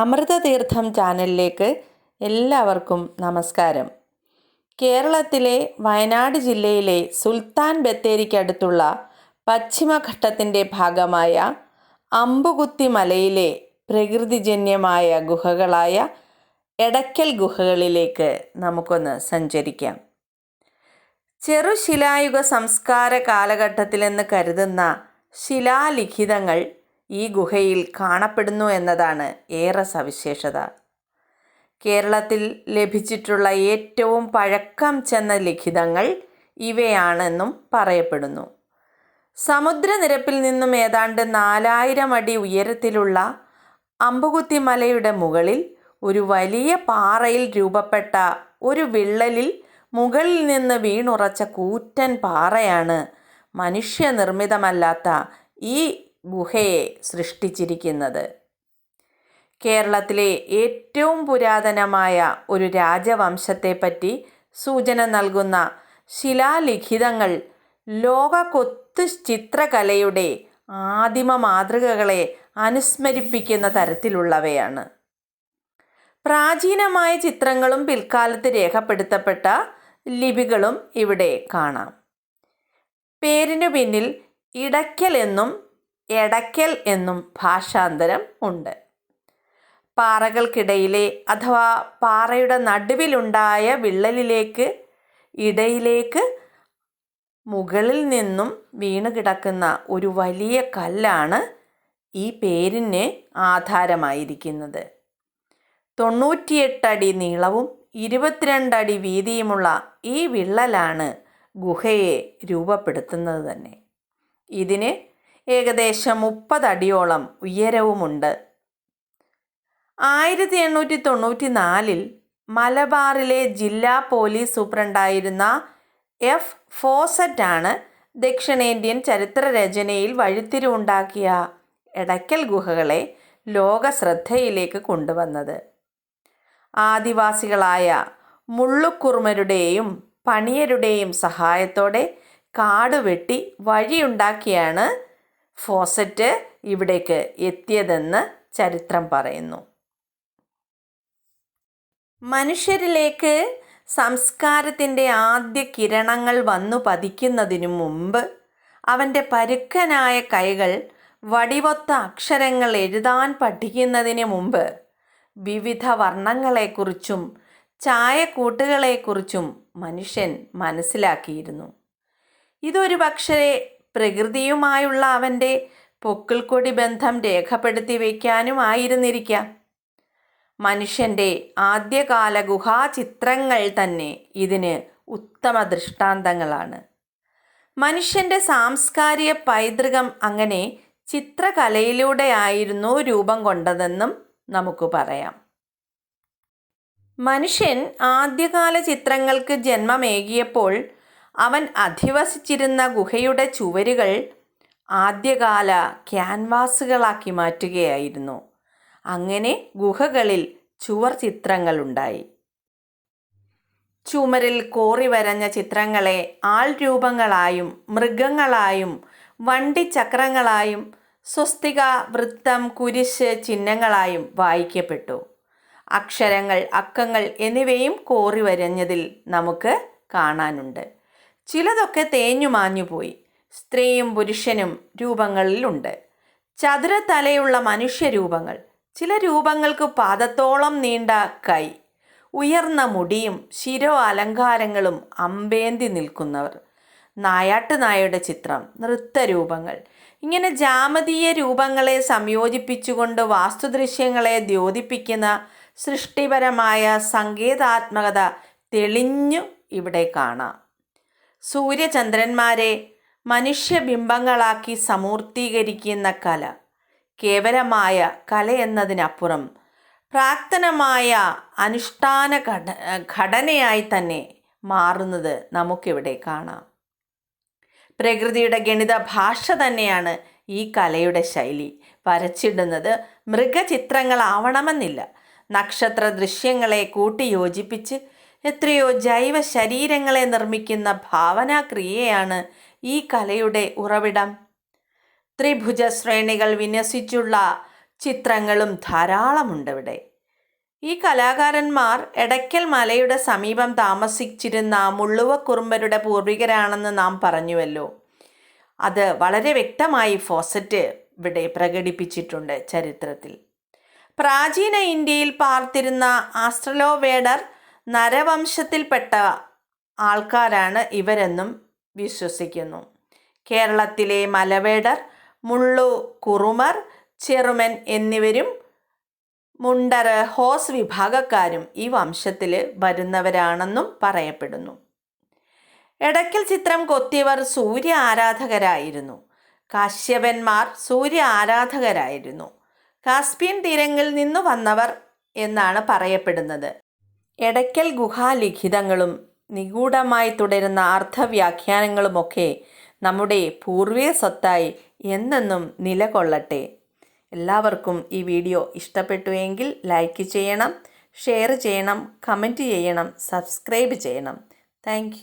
അമൃതതീർത്ഥം ചാനലിലേക്ക് എല്ലാവർക്കും നമസ്കാരം. കേരളത്തിലെ വയനാട് ജില്ലയിലെ സുൽത്താൻ ബത്തേരിക്കടുത്തുള്ള പശ്ചിമഘട്ടത്തിന്റെ ഭാഗമായ അമ്പുകുത്തി മലയിലെ പ്രകൃതിജന്യമായ ഗുഹകളായ എടയ്ക്കൽ ഗുഹകളിലേക്ക് നമുക്കൊന്ന് സഞ്ചരിക്കാം. ചെറുശിലായുഗ സംസ്കാര കാലഘട്ടത്തിലെന്ന് കരുതുന്ന ശിലാലിഖിതങ്ങൾ ഈ ഗുഹയിൽ കാണപ്പെടുന്നു എന്നതാണ് ഏറെ സവിശേഷത. കേരളത്തിൽ ലഭിച്ചിട്ടുള്ള ഏറ്റവും പഴക്കം ചെന്ന ലിഖിതങ്ങൾ ഇവയാണെന്നും പറയപ്പെടുന്നു. സമുദ്രനിരപ്പിൽ നിന്നും ഏതാണ്ട് നാലായിരം അടി ഉയരത്തിലുള്ള അമ്പുകുത്തി മലയുടെ മുകളിൽ ഒരു വലിയ പാറയിൽ രൂപപ്പെട്ട ഒരു വിള്ളലിൽ മുകളിൽ നിന്ന് വീണുറച്ച കൂറ്റൻ പാറയാണ് മനുഷ്യനിർമ്മിതമല്ലാത്ത ഈ ഗുഹയെ സൃഷ്ടിച്ചിരിക്കുന്നത്. കേരളത്തിലെ ഏറ്റവും പുരാതനമായ ഒരു രാജവംശത്തെപ്പറ്റി സൂചന നൽകുന്ന ശിലാലിഖിതങ്ങൾ ലോക കൊത്തു ചിത്രകലയുടെ ആദിമ മാതൃകകളെ അനുസ്മരിപ്പിക്കുന്ന തരത്തിലുള്ളവയാണ്. പ്രാചീനമായ ചിത്രങ്ങളും പിൽക്കാലത്ത് രേഖപ്പെടുത്തപ്പെട്ട ലിപികളും ഇവിടെ കാണാം. പേരിനു പിന്നിൽ ഇടയ്ക്കൽ എന്നും എടയ്ക്കൽ എന്നും ഭാഷാന്തരം ഉണ്ട്. പാറകൾക്കിടയിലെ അഥവാ പാറയുടെ നടുവിലുണ്ടായ വിള്ളലിലേക്ക് ഇടയിലേക്ക് മുകളിൽ നിന്നും വീണ് കിടക്കുന്ന ഒരു വലിയ കല്ലാണ് ഈ പേരിന് ആധാരമായിരിക്കുന്നത്. തൊണ്ണൂറ്റിയെട്ടടി നീളവും ഇരുപത്തിരണ്ടടി വീതിയുമുള്ള ഈ വിള്ളലാണ് ഗുഹയെ രൂപപ്പെടുത്തുന്നത് തന്നെ. ഇതിന് ഏകദേശം മുപ്പതടിയോളം ഉയരവുമുണ്ട്. ആയിരത്തി എണ്ണൂറ്റി തൊണ്ണൂറ്റി നാലിൽ മലബാറിലെ ജില്ലാ പോലീസ് സൂപ്രണ്ടായിരുന്ന എഫ് ഫോസറ്റാണ് ദക്ഷിണേന്ത്യൻ ചരിത്ര ചരിത്രരചനയിൽ വഴിത്തിരിവുണ്ടാക്കിയ എടയ്ക്കൽ ഗുഹകളെ ലോക ശ്രദ്ധയിലേക്ക് കൊണ്ടുവന്നത്. ആദിവാസികളായ മുള്ളുക്കുറുമരുടെയും പണിയരുടെയും സഹായത്തോടെ കാട് വെട്ടി വഴിയുണ്ടാക്കിയാണ് ഫോസറ്റ് ഇവിടേക്ക് എത്തിയതെന്ന് ചരിത്രം പറയുന്നു. മനുഷ്യരിലേക്ക് സംസ്കാരത്തിന്റെ ആദ്യ കിരണങ്ങൾ വന്നു പതിക്കുന്നതിനു മുമ്പ് അവന്റെ പരുക്കനായ കൈകൾ വടിവൊത്ത അക്ഷരങ്ങൾ എഴുതാൻ പഠിക്കുന്നതിന് മുമ്പ് വിവിധ വർണങ്ങളെക്കുറിച്ചും ചായക്കൂട്ടുകളെക്കുറിച്ചും മനുഷ്യൻ മനസ്സിലാക്കിയിരുന്നു. ഇതൊരു പക്ഷേ പ്രകൃതിയുമായുള്ള അവന്റെ പൊക്കിൾക്കൊടി ബന്ധം രേഖപ്പെടുത്തി വയ്ക്കാനുമായിരുന്നിരിക്കാം മനുഷ്യന്റെ ആദ്യകാല ഗുഹാചിത്രങ്ങൾ തന്നെ ഇതിന് ഉത്തമ ദൃഷ്ടാന്തങ്ങളാണ്. മനുഷ്യന്റെ സാംസ്കാരിക പൈതൃകം അങ്ങനെ ചിത്രകലയിലൂടെയായിരുന്നു രൂപം കൊണ്ടതെന്നും നമുക്ക് പറയാം. മനുഷ്യൻ ആദ്യകാല ചിത്രങ്ങൾക്ക് ജന്മമേകിയപ്പോൾ അവൻ അധിവസിച്ചിരുന്ന ഗുഹയുടെ ചുവരുകൾ ആദ്യകാല ക്യാൻവാസുകളാക്കി മാറ്റുകയായിരുന്നു. അങ്ങനെ ഗുഹകളിൽ ചുവർ ചിത്രങ്ങളുണ്ടായി. ചുമരിൽ കോറി വരഞ്ഞ ചിത്രങ്ങളെ ആൾ രൂപങ്ങളായും മൃഗങ്ങളായും വണ്ടിച്ചക്രങ്ങളായും സ്വസ്തിക വൃത്തം കുരിശ് ചിഹ്നങ്ങളായും വായിക്കപ്പെട്ടു. അക്ഷരങ്ങൾ അക്കങ്ങൾ എന്നിവയും കോറി വരഞ്ഞതിൽ നമുക്ക് കാണാനുണ്ട്. ചിലതൊക്കെ തേഞ്ഞു മാഞ്ഞുപോയി സ്ത്രീയും പുരുഷനും രൂപങ്ങളിലുണ്ട്. ചതുരത്തലയുള്ള മനുഷ്യരൂപങ്ങൾ. ചില രൂപങ്ങൾക്ക് പാദത്തോളം നീണ്ട കൈ. ഉയർന്ന മുടിയും ശിരോ അലങ്കാരങ്ങളും അമ്പേന്തി നിൽക്കുന്നവർ. നായാട്ട് നായയുടെ ചിത്രം നൃത്തരൂപങ്ങൾ. ഇങ്ങനെ ജാമതീയ രൂപങ്ങളെ സംയോജിപ്പിച്ചുകൊണ്ട് വാസ്തുദൃശ്യങ്ങളെ ദ്യോതിപ്പിക്കുന്ന സൃഷ്ടിപരമായ സങ്കേതാത്മകത തെളിഞ്ഞു ഇവിടെ കാണാം. സൂര്യചന്ദ്രന്മാരെ മനുഷ്യബിംബങ്ങളാക്കി സമൂർത്തീകരിക്കുന്ന കല. കേവലമായ കല എന്നതിനപ്പുറം പ്രാക്തനമായ അനുഷ്ഠാന ഘട ഘടനയായി തന്നെ മാറുന്നത് നമുക്കിവിടെ കാണാം. പ്രകൃതിയുടെ ഗണിത ഭാഷ തന്നെയാണ് ഈ കലയുടെ ശൈലി. വരച്ചിടുന്നത് മൃഗചിത്രങ്ങളാവണമെന്നില്ല. നക്ഷത്ര ദൃശ്യങ്ങളെ കൂട്ടിയോജിപ്പിച്ച് എത്രയോ ജൈവ ശരീരങ്ങളെ നിർമ്മിക്കുന്ന ഭാവനാക്രിയയാണ് ഈ കലയുടെ ഉറവിടം. ത്രിഭുജ ശ്രേണികൾ വിന്യസിച്ചുള്ള ചിത്രങ്ങളും ധാരാളമുണ്ട് ഇവിടെ ഈ കലാകാരന്മാർ എടയ്ക്കൽ മലയുടെ സമീപം താമസിച്ചിരുന്ന മുള്ളുവക്കുറുമ്പരുടെ പൂർവികരാണെന്ന് നാം പറഞ്ഞുവല്ലോ. അത് വളരെ വ്യക്തമായി ഫോസറ്റ് ഇവിടെ പ്രകടിപ്പിച്ചിട്ടുണ്ട് ചരിത്രത്തിൽ. പ്രാചീന ഇന്ത്യയിൽ പാർത്തിരുന്ന ആസ്ട്രലോവേഡർ നരവംശത്തിൽപ്പെട്ട ആൾക്കാരാണ് ഇവരെന്നും വിശ്വസിക്കുന്നു. കേരളത്തിലെ മലവേടർ മുള്ളു കുറുമർ ചെറുമൻ എന്നിവരും മുണ്ടർ ഹോസ് വിഭാഗക്കാരും ഈ വംശത്തിൽ വരുന്നവരാണെന്നും പറയപ്പെടുന്നു. എടക്കൽ ചിത്രം കൊത്തിയവർ സൂര്യ ആരാധകരായിരുന്നു. കാശ്യപന്മാർ സൂര്യ ആരാധകരായിരുന്നു. കാസ്പിയൻ തീരങ്ങളിൽ നിന്നു വന്നവർ എന്നാണ് പറയപ്പെടുന്നത്. എടക്കൽ ഗുഹാലിഖിതങ്ങളും നിഗൂഢമായി തുടരുന്ന അർത്ഥവ്യാഖ്യാനങ്ങളുമൊക്കെ നമ്മുടെ പൂർവീയ സ്വത്തായി എന്നെന്നും നിലകൊള്ളട്ടെ. എല്ലാവർക്കും ഈ വീഡിയോ ഇഷ്ടപ്പെട്ടുവെങ്കിൽ ലൈക്ക് ചെയ്യണം ഷെയർ ചെയ്യണം കമന്റ് ചെയ്യണം സബ്സ്ക്രൈബ് ചെയ്യണം. താങ്ക്